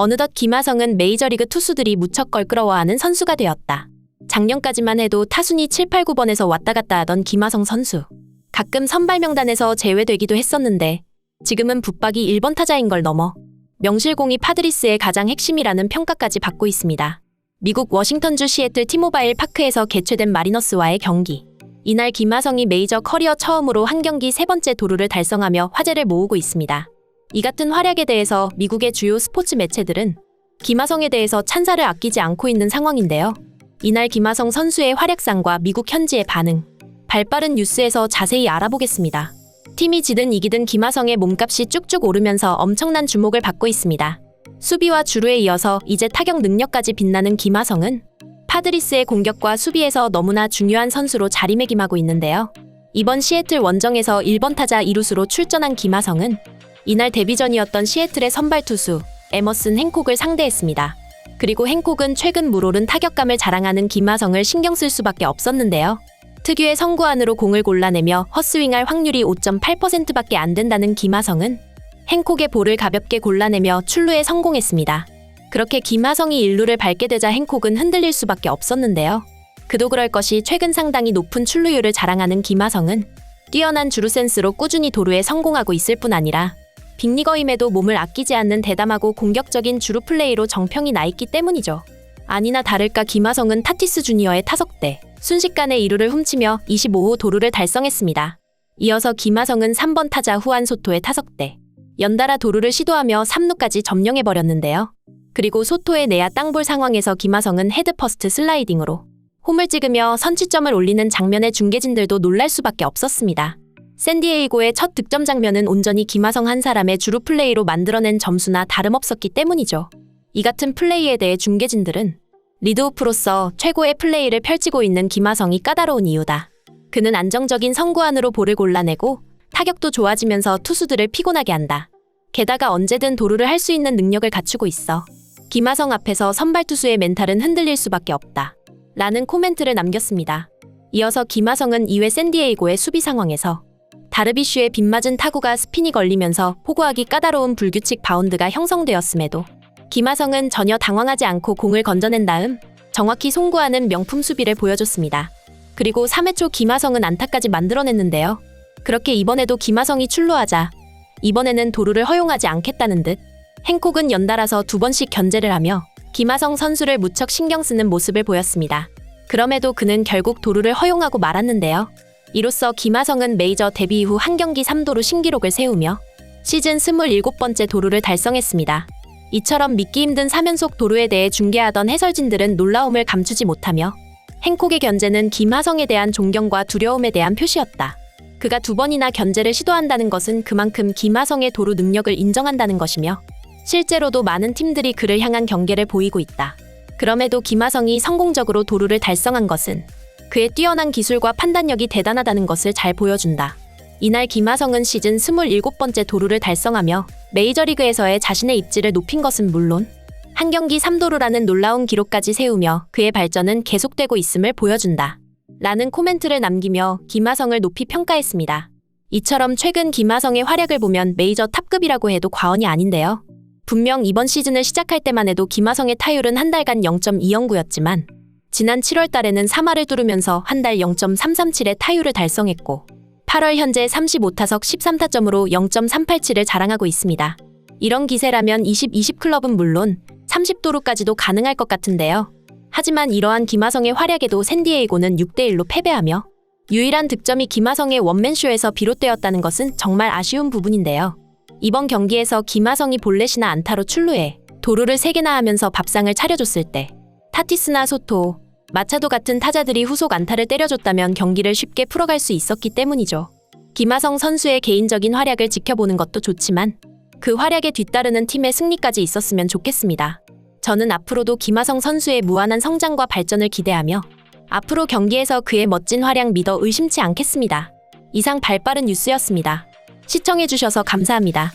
어느덧 김하성은 메이저리그 투수들이 무척 껄끄러워하는 선수가 되었다. 작년까지만 해도 타순이 7, 8, 9번에서 왔다 갔다 하던 김하성 선수. 가끔 선발 명단에서 제외되기도 했었는데 지금은 붙박이 1번 타자인 걸 넘어 명실공히 파드리스의 가장 핵심이라는 평가까지 받고 있습니다. 미국 워싱턴주 시애틀 티모바일 파크에서 개최된 마리너스와의 경기. 이날 김하성이 메이저 커리어 처음으로 한 경기 세 번째 도루를 달성하며 화제를 모으고 있습니다. 이 같은 활약에 대해서 미국의 주요 스포츠 매체들은 김하성에 대해서 찬사를 아끼지 않고 있는 상황인데요. 이날 김하성 선수의 활약상과 미국 현지의 반응, 발빠른 뉴스에서 자세히 알아보겠습니다. 팀이 지든 이기든 김하성의 몸값이 쭉쭉 오르면서 엄청난 주목을 받고 있습니다. 수비와 주루에 이어서 이제 타격 능력까지 빛나는 김하성은 파드리스의 공격과 수비에서 너무나 중요한 선수로 자리매김하고 있는데요. 이번 시애틀 원정에서 1번 타자 2루수로 출전한 김하성은 이날 데뷔전이었던 시애틀의 선발 투수 에머슨 행콕을 상대했습니다. 그리고 행콕은 최근 물오른 타격감을 자랑하는 김하성을 신경 쓸 수밖에 없었는데요. 특유의 성구안으로 공을 골라내며 헛스윙할 확률이 5.8%밖에 안 된다는 김하성은 행콕의 볼을 가볍게 골라내며 출루에 성공했습니다. 그렇게 김하성이 일루를 밟게 되자 행콕은 흔들릴 수밖에 없었는데요. 그도 그럴 것이 최근 상당히 높은 출루율을 자랑하는 김하성은 뛰어난 주루 센스로 꾸준히 도루에 성공하고 있을 뿐 아니라 빅리거임에도 몸을 아끼지 않는 대담하고 공격적인 주루 플레이로 정평이 나 있기 때문이죠. 아니나 다를까 김하성은 타티스 주니어의 타석대 순식간에 2루를 훔치며 25호 도루를 달성했습니다. 이어서 김하성은 3번 타자 후안 소토의 타석대 연달아 도루를 시도하며 3루까지 점령해버렸는데요. 그리고 소토의 내야 땅볼 상황에서 김하성은 헤드퍼스트 슬라이딩으로 홈을 찍으며 선취점을 올리는 장면에 중계진들도 놀랄 수밖에 없었습니다. 샌디에이고의 첫 득점 장면은 온전히 김하성 한 사람의 주루 플레이로 만들어낸 점수나 다름없었기 때문이죠. 이 같은 플레이에 대해 중계진들은 리드오프로서 최고의 플레이를 펼치고 있는 김하성이 까다로운 이유다. 그는 안정적인 성구안으로 볼을 골라내고 타격도 좋아지면서 투수들을 피곤하게 한다. 게다가 언제든 도루를 할 수 있는 능력을 갖추고 있어. 김하성 앞에서 선발 투수의 멘탈은 흔들릴 수밖에 없다. 라는 코멘트를 남겼습니다. 이어서 김하성은 2회 샌디에이고의 수비 상황에서 다르비슈의 빗맞은 타구가 스핀이 걸리면서 포구하기 까다로운 불규칙 바운드가 형성되었음에도 김하성은 전혀 당황하지 않고 공을 건져낸 다음 정확히 송구하는 명품 수비를 보여줬습니다. 그리고 3회 초 김하성은 안타까지 만들어냈는데요. 그렇게 이번에도 김하성이 출루하자 이번에는 도루를 허용하지 않겠다는 듯 행콕은 연달아서 두 번씩 견제를 하며 김하성 선수를 무척 신경 쓰는 모습을 보였습니다. 그럼에도 그는 결국 도루를 허용하고 말았는데요. 이로써 김하성은 메이저 데뷔 이후 한 경기 3도루 신기록을 세우며 시즌 27번째 도루를 달성했습니다. 이처럼 믿기 힘든 3연속 도루에 대해 중계하던 해설진들은 놀라움을 감추지 못하며 행콕의 견제는 김하성에 대한 존경과 두려움에 대한 표시였다. 그가 두 번이나 견제를 시도한다는 것은 그만큼 김하성의 도루 능력을 인정한다는 것이며 실제로도 많은 팀들이 그를 향한 경계를 보이고 있다. 그럼에도 김하성이 성공적으로 도루를 달성한 것은 그의 뛰어난 기술과 판단력이 대단하다는 것을 잘 보여준다. 이날 김하성은 시즌 27번째 도루를 달성하며 메이저리그에서의 자신의 입지를 높인 것은 물론 한 경기 3도루라는 놀라운 기록까지 세우며 그의 발전은 계속되고 있음을 보여준다. 라는 코멘트를 남기며 김하성을 높이 평가했습니다. 이처럼 최근 김하성의 활약을 보면 메이저 탑급이라고 해도 과언이 아닌데요. 분명 이번 시즌을 시작할 때만 해도 김하성의 타율은 한 달간 0.209였지만 지난 7월 달에는 3할을 뚫으면서 한 달 0.337의 타율을 달성했고 8월 현재 35타석 13타점으로 0.387을 자랑하고 있습니다. 이런 기세라면 20-20 클럽은 물론 30도루까지도 가능할 것 같은데요. 하지만 이러한 김하성의 활약에도 샌디에이고는 6대1로 패배하며 유일한 득점이 김하성의 원맨쇼에서 비롯되었다는 것은 정말 아쉬운 부분인데요. 이번 경기에서 김하성이 볼넷이나 안타로 출루해 도루를 3개나 하면서 밥상을 차려줬을 때 타티스나 소토, 마차도 같은 타자들이 후속 안타를 때려줬다면 경기를 쉽게 풀어갈 수 있었기 때문이죠. 김하성 선수의 개인적인 활약을 지켜보는 것도 좋지만 그 활약에 뒤따르는 팀의 승리까지 있었으면 좋겠습니다. 저는 앞으로도 김하성 선수의 무한한 성장과 발전을 기대하며 앞으로 경기에서 그의 멋진 활약 믿어 의심치 않겠습니다. 이상 발빠른 뉴스였습니다. 시청해주셔서 감사합니다.